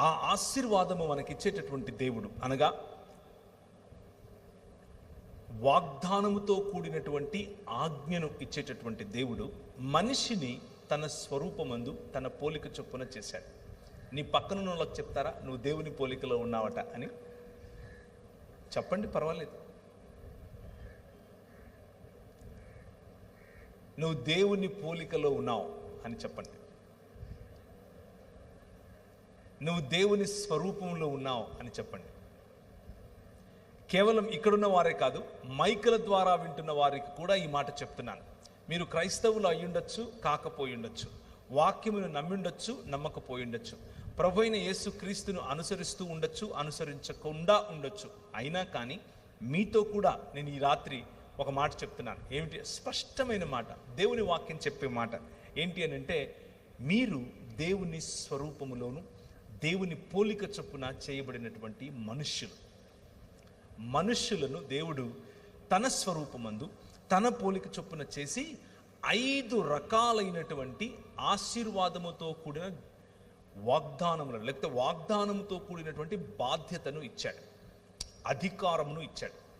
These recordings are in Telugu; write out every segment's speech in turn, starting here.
ఆ ఆశీర్వాదము మనకిచ్చేటటువంటి దేవుడు. అనగా వాగ్దానముతో కూడినటువంటి ఆజ్ఞను ఇచ్చేటటువంటి దేవుడు మనిషిని తన స్వరూపమందు తన పోలిక చొప్పున చేశాడు. నీ పక్కన వాళ్ళకి చెప్తారా? నువ్వు దేవుని పోలికలో ఉన్నావట అని. చెప్పండి పర్వాలేదు. నువ్వు దేవుని పోలికలో ఉన్నావు అని చెప్పండి. నువ్వు దేవుని స్వరూపంలో ఉన్నావు అని చెప్పండి. కేవలం ఇక్కడున్న వారే కాదు మైకుల ద్వారా వింటున్న వారికి కూడా ఈ మాట చెప్తున్నాను. మీరు క్రైస్తవులు అయ్యుండొచ్చు కాకపోయి ఉండొచ్చు. వాక్యమును నమ్మిండొచ్చు నమ్మకపోయి ఉండొచ్చు. ప్రభు అయిన యేసు క్రీస్తును అనుసరిస్తూ ఉండొచ్చు అనుసరించకుండా ఉండొచ్చు. అయినా కానీ మీతో కూడా నేను ఈ రాత్రి ఒక మాట చెప్తున్నాను. ఏమిటి? స్పష్టమైన మాట. దేవుని వాక్యం చెప్పే మాట. ఏంటి అని అంటే మీరు దేవుని స్వరూపములోను దేవుని పోలిక చొప్పున చేయబడినటువంటి మనుష్యులు. మనుష్యులను దేవుడు తన స్వరూపమందు తన పోలిక చొప్పున చేసి ఐదు రకాలైనటువంటి ఆశీర్వాదముతో కూడిన వాగ్దానములను లేకపోతే వాగ్దానముతో కూడినటువంటి బాధ్యతను ఇచ్చాడు. అధికారమును ఇచ్చాడు.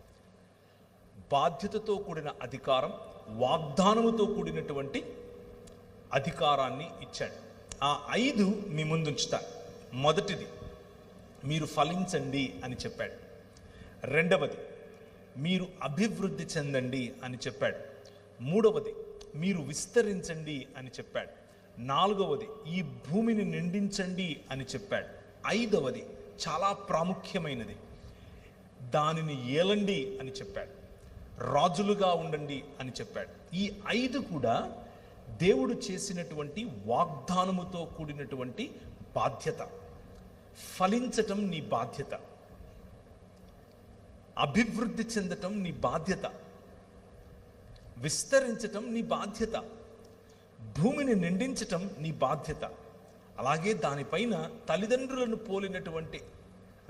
బాధ్యతతో కూడిన అధికారం వాగ్దానముతో కూడినటువంటి అధికారాన్ని ఇచ్చాడు. ఆ ఐదు మీ ముందుంచుతారు మొదటిది మీరు ఫలించండి అని చెప్పాడు. రెండవది మీరు అభివృద్ధి చెందండి అని చెప్పాడు. మూడవది మీరు విస్తరించండి అని చెప్పాడు. నాలుగవది ఈ భూమిని నిండించండి అని చెప్పాడు. ఐదవది చాలా ప్రాముఖ్యమైనది దానిని ఏలండి అని చెప్పాడు. రాజులుగా ఉండండి అని చెప్పాడు. ఈ ఐదు కూడా దేవుడు చేసినటువంటి వాగ్దానముతో కూడినటువంటి బాధ్యత. ఫలించటం నీ బాధ్యత. అభివృద్ధి చెందటం నీ బాధ్యత. విస్తరించటం నీ బాధ్యత. భూమిని నిండించటం నీ బాధ్యత. అలాగే దానిపైన తల్లిదండ్రులను పోలినటువంటి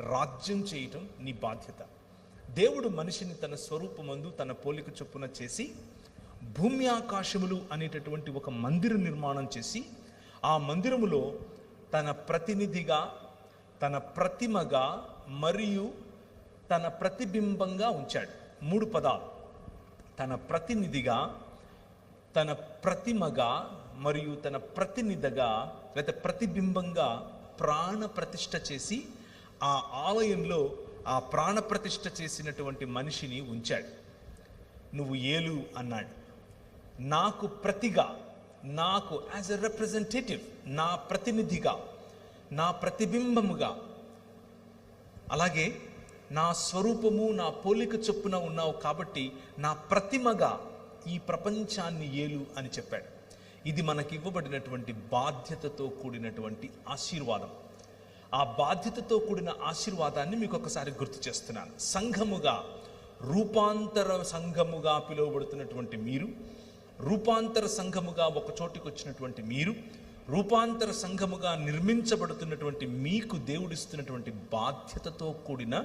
రాజ్యం చేయటం నీ బాధ్యత. దేవుడు మనిషిని తన స్వరూపమందు తన పోలిక చొప్పున చేసి భూమి ఆకాశములు అనేటటువంటి ఒక మందిర నిర్మాణం చేసి ఆ మందిరములో తన ప్రతినిధిగా తన ప్రతిమగా మరియు తన ప్రతిబింబంగా ఉంచాడు. మూడు పదాలు. తన ప్రతినిధిగా తన ప్రతిమగా మరియు తన ప్రతినిధిగా లేదా ప్రతిబింబంగా ప్రాణ ప్రతిష్ట చేసి ఆ ఆలయంలో ఆ ప్రాణ ప్రతిష్ట చేసినటువంటి మనిషిని ఉంచాడు. నువ్వు ఏలు అన్నాడు. నాకు ప్రతిగా నాకు యాజ్ ఎ రిప్రజెంటేటివ్ నా ప్రతినిధిగా నా ప్రతిబింబముగా. అలాగే నా స్వరూపము నా పోలిక చొప్పున ఉన్నావు కాబట్టి నా ప్రతిమగా ఈ ప్రపంచాన్ని ఏలు అని చెప్పాడు. ఇది మనకి ఇవ్వబడినటువంటి బాధ్యతతో కూడినటువంటి ఆశీర్వాదం. ఆ బాధ్యతతో కూడిన ఆశీర్వాదాన్ని మీకు ఒకసారి గుర్తు చేస్తున్నాను. సంఘముగా రూపాంతర సంఘముగా పిలువబడుతున్నటువంటి మీరు రూపాంతర సంఘముగా ఒక చోటికి వచ్చినటువంటి మీరు రూపాంతర సంఘముగా నిర్మించబడుతున్నటువంటి మీకు దేవుడిస్తున్నటువంటి బాధ్యతతో కూడిన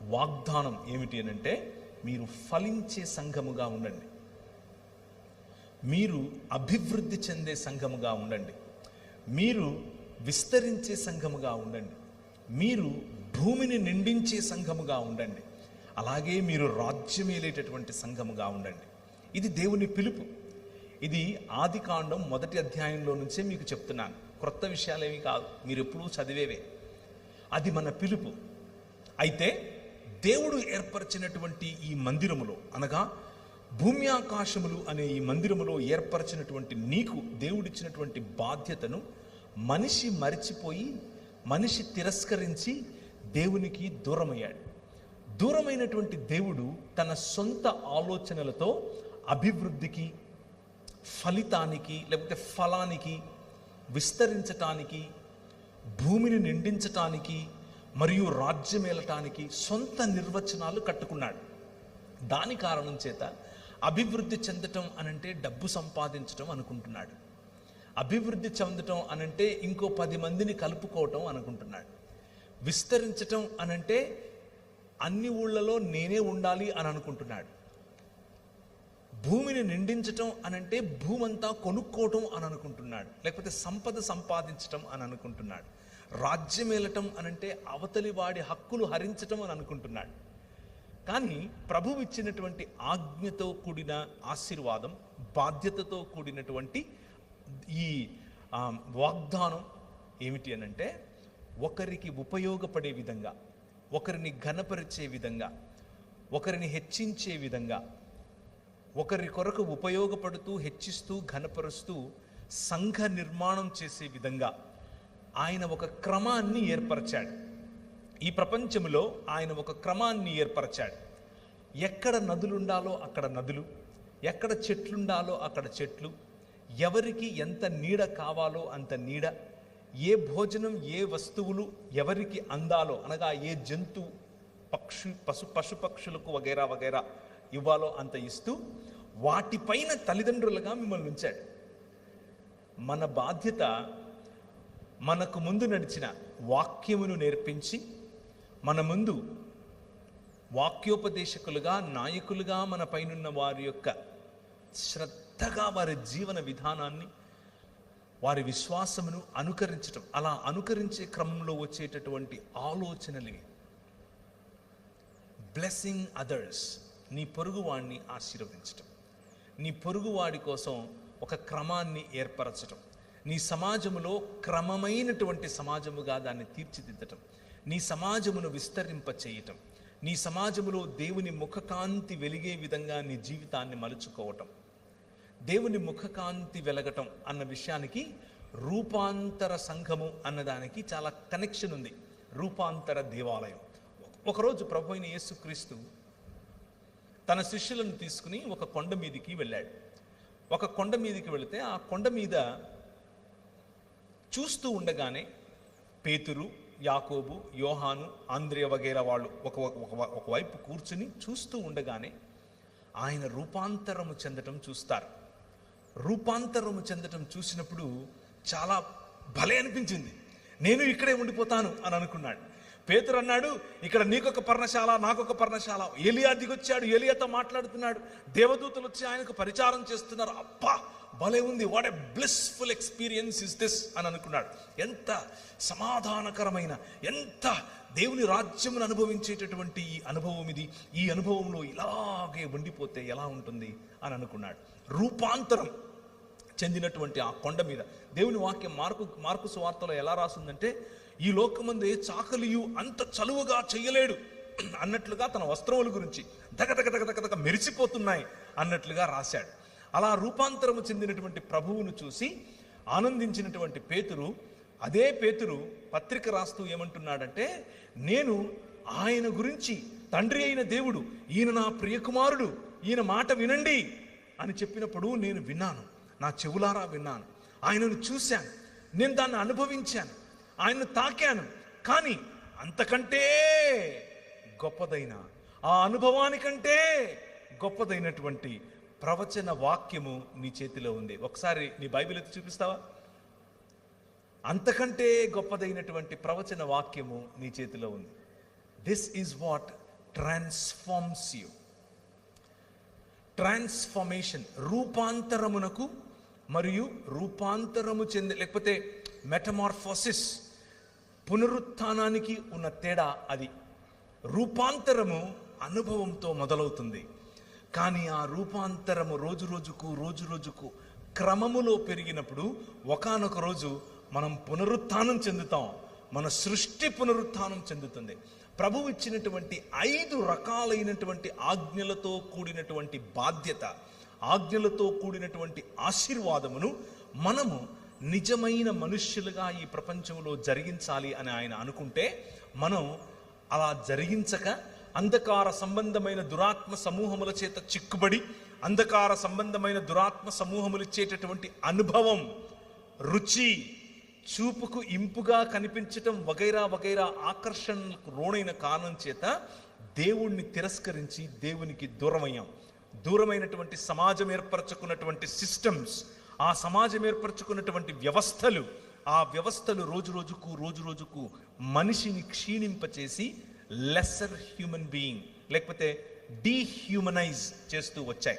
వాగ్దానం ఏమిటి అనంటే అంటే మీరు ఫలించే సంఘముగా ఉండండి. మీరు అభివృద్ధి చెందే సంఘముగా ఉండండి. మీరు విస్తరించే సంఘముగా ఉండండి. మీరు భూమిని నిండించే సంఘముగా ఉండండి. అలాగే మీరు రాజ్యమేలేటటువంటి సంఘముగా ఉండండి. ఇది దేవుని పిలుపు. ఇది ఆది కాండం మొదటి అధ్యాయంలో నుంచే మీకు చెప్తున్నాను. క్రొత్త విషయాలేవి కాదు. మీరు ఎప్పుడూ చదివేవే. అది మన పిలుపు. అయితే దేవుడు ఏర్పరిచినటువంటి ఈ మందిరములో అనగా భూమి ఆకాశములు అనే ఈ మందిరములో ఏర్పరిచినటువంటి నీకు దేవుడిచ్చినటువంటి బాధ్యతను మనిషి మరిచిపోయి మనిషి తిరస్కరించి దేవునికి దూరమయ్యాడు. దూరమైనటువంటి దేవుడు తన సొంత ఆలోచనలతో అభివృద్ధికి ఫలితానికి లేకపోతే ఫలానికి విస్తరించటానికి భూమిని నిండించటానికి మరియు రాజ్యమేలటానికి సొంత నిర్వచనాలు కట్టుకున్నాడు. దాని కారణం చేత అభివృద్ధి చెందటం అనంటే డబ్బు సంపాదించటం అనుకుంటున్నాడు. అభివృద్ధి చెందటం అనంటే ఇంకో పది మందిని కలుపుకోవటం అనుకుంటున్నాడు. విస్తరించటం అనంటే అన్ని ఊళ్ళలో నేనే ఉండాలి అని అనుకుంటున్నాడు. భూమిని నిండించటం అనంటే భూమంతా కొనుక్కోవటం అని అనుకుంటున్నాడు. లేకపోతే సంపద సంపాదించటం అని అనుకుంటున్నాడు. రాజ్యం ఏలటం అనంటే అవతలి వాడి హక్కులు హరించటం అని అనుకుంటున్నాడు. కానీ ప్రభువు ఇచ్చినటువంటి ఆజ్ఞతో కూడిన ఆశీర్వాదం బాధ్యతతో కూడినటువంటి ఈ వాగ్దానం ఏమిటి అనంటే ఒకరికి ఉపయోగపడే విధంగా ఒకరిని ఘనపరిచే విధంగా ఒకరిని హెచ్చించే విధంగా ఒకరి కొరకు ఉపయోగపడుతూ హెచ్చిస్తూ ఘనపరుస్తూ సంఘ నిర్మాణం చేసే విధంగా ఆయన ఒక క్రమాన్ని ఏర్పరచాడు. ఈ ప్రపంచంలో ఆయన ఒక క్రమాన్ని ఏర్పరచాడు. ఎక్కడ నదులుండాలో అక్కడ నదులు ఎక్కడ చెట్లుండాలో అక్కడ చెట్లు ఎవరికి ఎంత నీడ కావాలో అంత నీడ ఏ భోజనం ఏ వస్తువులు ఎవరికి అందాలో అనగా ఏ జంతు పక్షు పశు పశుపక్షులకు వగైరా వగైరా ఇవ్వాలో అంత ఇస్తూ వాటిపైన తల్లిదండ్రులుగా మిమ్మల్ని ఉంచాడు. మన బాధ్యత మనకు ముందు నడిచిన వాక్యమును నేర్పించి మన ముందు వాక్యోపదేశకులుగా నాయకులుగా మన పైనున్న వారి యొక్క శ్రద్ధగా వారి జీవన విధానాన్ని వారి విశ్వాసమును అనుకరించటం అలా అనుకరించే క్రమంలో వచ్చేటటువంటి ఆలోచనలు బ్లెస్సింగ్ అదర్స్ నీ పొరుగువాడిని ఆశీర్వదించటం. నీ పొరుగువాడి కోసం ఒక క్రమాన్ని ఏర్పరచటం. నీ సమాజములో క్రమమైనటువంటి సమాజముగా దాన్ని తీర్చిదిద్దటం. నీ సమాజమును విస్తరింప చేయటం నీ సమాజములో దేవుని ముఖకాంతి వెలిగే విధంగా నీ జీవితాన్ని మలుచుకోవటం. దేవుని ముఖకాంతి వెలగటం అన్న విషయానికి రూపాంతర సంఘము అన్నదానికి చాలా కనెక్షన్ ఉంది. రూపాంతర దేవాలయం. ఒకరోజు ప్రభు అయిన యేసుక్రీస్తు తన శిష్యులను తీసుకుని ఒక కొండ మీదికి వెళ్ళాడు. ఒక కొండ మీదికి వెళితే ఆ కొండ మీద చూస్తూ ఉండగానే పేతురు యాకోబు యోహాను ఆంద్రియ వగైరా వాళ్ళు ఒక ఒక- ఒకవైపు కూర్చుని చూస్తూ ఉండగానే ఆయన రూపాంతరము చెందటం చూస్తారు. రూపాంతరము చెందటం చూసినప్పుడు చాలా భలే అనిపించింది. నేను ఇక్కడే ఉండిపోతాను అని అనుకున్నాడు. పేతురు అన్నాడు ఇక్కడ నీకొక పర్ణశాల నాకొక పర్ణశాల. ఏలియా దిగొచ్చాడు ఏలియాతో మాట్లాడుతున్నాడు. దేవదూతలు వచ్చి ఆయనకు పరిచారం చేస్తున్నారు. అబ్బా భలే ఉంది. What a blissful experience is this? అని అనుకున్నాడు. ఎంత సమాధానకరమైన ఎంత దేవుని రాజ్యమును అనుభవించేటటువంటి ఈ అనుభవం ఇది. ఈ అనుభవంలో ఇలాగే ఉండిపోతే ఎలా ఉంటుంది? అని అనుకున్నాడు. రూపాంతరం. చెందినటువంటి ఆ కొండ మీద. దేవుని వాక్యం మార్కు మార్కు సువార్తలో ఎలా రాసిందంటే ఈ లోకమందే చాకలియు అంత చలువగా చేయలేడు అన్నట్లుగా తన వస్త్రముల గురించి దగదగ దగదగ మెరిసిపోతున్నాయి అన్నట్లుగా రాశాడు. అలా రూపాంతరము చెందినటువంటి ప్రభువును చూసి ఆనందించినటువంటి పేతురు అదే పేతురు పత్రిక రాస్తూ ఏమంటున్నాడంటే నేను ఆయన గురించి తండ్రి అయిన దేవుడు ఈయన నా ప్రియకుమారుడు ఈయన మాట వినండి అని చెప్పినప్పుడు నేను విన్నాను. నా చెవులారా విన్నాను. ఆయనను చూశాను. నేను దాన్ని అనుభవించాను. ఆయన్ను తాకాను. కానీ అంతకంటే గొప్పదైన ఆ అనుభవానికంటే గొప్పదైనటువంటి ప్రవచన వాక్యము నీ చేతిలో ఉంది. ఒకసారి నీ బైబిల్ ఎత్తి చూపిస్తావా? అంతకంటే గొప్పదైనటువంటి ప్రవచన వాక్యము నీ చేతిలో ఉంది. This is what transforms you transformation రూపాంతరమునకు మరియు రూపాంతరము చెంది లేకపోతే మెటమార్ఫోసిస్ పునరుత్నానికి ఉన్న తేడా అది. రూపాంతరము అనుభవంతో మొదలవుతుంది. కానీ ఆ రూపాంతరము రోజు రోజుకు రోజు రోజుకు క్రమములో పెరిగినప్పుడు ఒకానొక రోజు మనం పునరుత్థానం చెందుతాం. మన సృష్టి పునరుత్నం చెందుతుంది. ప్రభువు ఇచ్చినటువంటి ఐదు రకాలైనటువంటి ఆజ్ఞలతో కూడినటువంటి బాధ్యత. ఆజ్ఞలతో కూడినటువంటి ఆశీర్వాదమును మనము నిజమైన మనుష్యులుగా ఈ ప్రపంచంలో జరిగించాలి అని ఆయన అనుకుంటే మనం అలా జరిగించక అంధకార సంబంధమైన దురాత్మ సమూహముల చేత చిక్కుబడి అంధకార సంబంధమైన దురాత్మ సమూహములు ఇచ్చేటటువంటి అనుభవం రుచి చూపుకు ఇంపుగా కనిపించటం వగైరా వగైరా ఆకర్షణలకు రోణైన కారణం చేత దేవుణ్ణి తిరస్కరించి దేవునికి దూరమయ్యాం. దూరమైనటువంటి సమాజం ఏర్పరచుకున్నటువంటి సిస్టమ్స్ ఆ సమాజం ఏర్పరచుకున్నటువంటి వ్యవస్థలు ఆ వ్యవస్థలు రోజు రోజుకు రోజు రోజుకు మనిషిని క్షీణింపచేసి లెస్సర్ హ్యూమన్ బీయింగ్ లేకపోతే డీహ్యూమనైజ్ చేస్తూ వచ్చాయి.